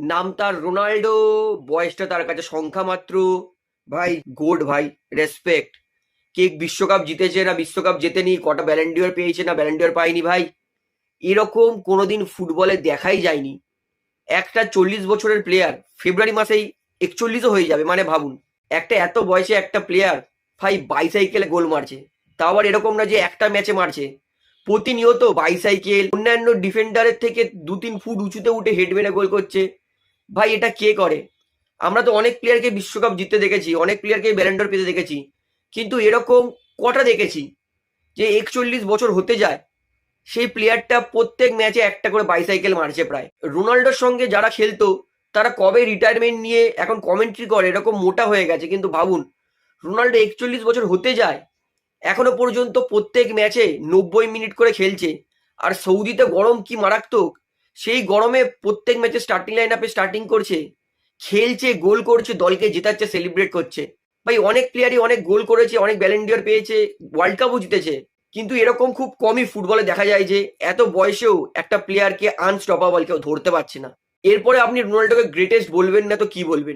নাম তার রোনাল্ডো, বয়সটা তার কাছে সংখ্যা মাত্র ভাই গোড ভাই রেসপেক্ট কে বিশ্বকাপ জিতেছে না, বিশ্বকাপ জেতেনি, কটা ব্যালেন্ডিওর পেয়েছে না ব্যালেন্ডিওর পায়নি ভাই। এরকম কোনোদিন ফুটবলে দেখাই যায়নি। একটা চল্লিশ বছরের প্লেয়ার ফেব্রুয়ারি মাসেই একচল্লিশও হয়ে যাবে মানে ভাবুন। একটা এত বয়সে একটা প্লেয়ার ভাই বাইসাইকেলে গোল মারছে। তা আবার এরকম না যে একটা ম্যাচে মারছে। প্রতিনিয়ত বাইসাইকেল অন্যান্য ডিফেন্ডারের থেকে দু তিন ফুট উঁচুতে উঠে হেড মেরে গোল করছে। ভাই, এটা কে করে? আমরা তো অনেক প্লেয়ারকে বিশ্বকাপ জিততে দেখেছি, অনেক প্লেয়ারকে ব্যালেন্ডর পেতে দেখেছি, কিন্তু এরকম কটা দেখেছি যে একচল্লিশ বছর হতে যায়, সেই প্লেয়ারটা প্রত্যেক ম্যাচে একটা করে বাইসাইকেল মারছে প্রায়। রোনাল্ডোর সঙ্গে যারা খেলতো, তারা কবে রিটায়ারমেন্ট নিয়ে এখন কমেন্ট্রি করে, এরকম মোটা হয়ে গেছে, কিন্তু ভাবুন রোনাল্ডো একচল্লিশ বছর হতে যায়, এখনও পর্যন্ত প্রত্যেক ম্যাচে নব্বই মিনিট করে খেলছে, আর সৌদিতে গরম কি মারাত্মক সেই গরমে প্রত্যেক ম্যাচে স্টার্টিং লাইন আপে স্টার্টিং করছে, খেলছে, গোল করছে, দলকে জেতাচ্ছে সেলিব্রেট করছে। ভাই, অনেক প্লেয়ারই অনেক গোল করেছে, অনেক ব্যালেন্ডিয়ার পেয়েছে ওয়ার্ল্ড কাপও জিতেছে। কিন্তু এরকম খুব কমই ফুটবলে দেখা যায় যে, এত বয়সেও একটা প্লেয়ারকে আনস্টপাবল কেউ ধরতে পারছে না। এরপরে আপনি রোনাল্ডোকে গ্রেটেস্ট বলবেন না তো কি বলবেন?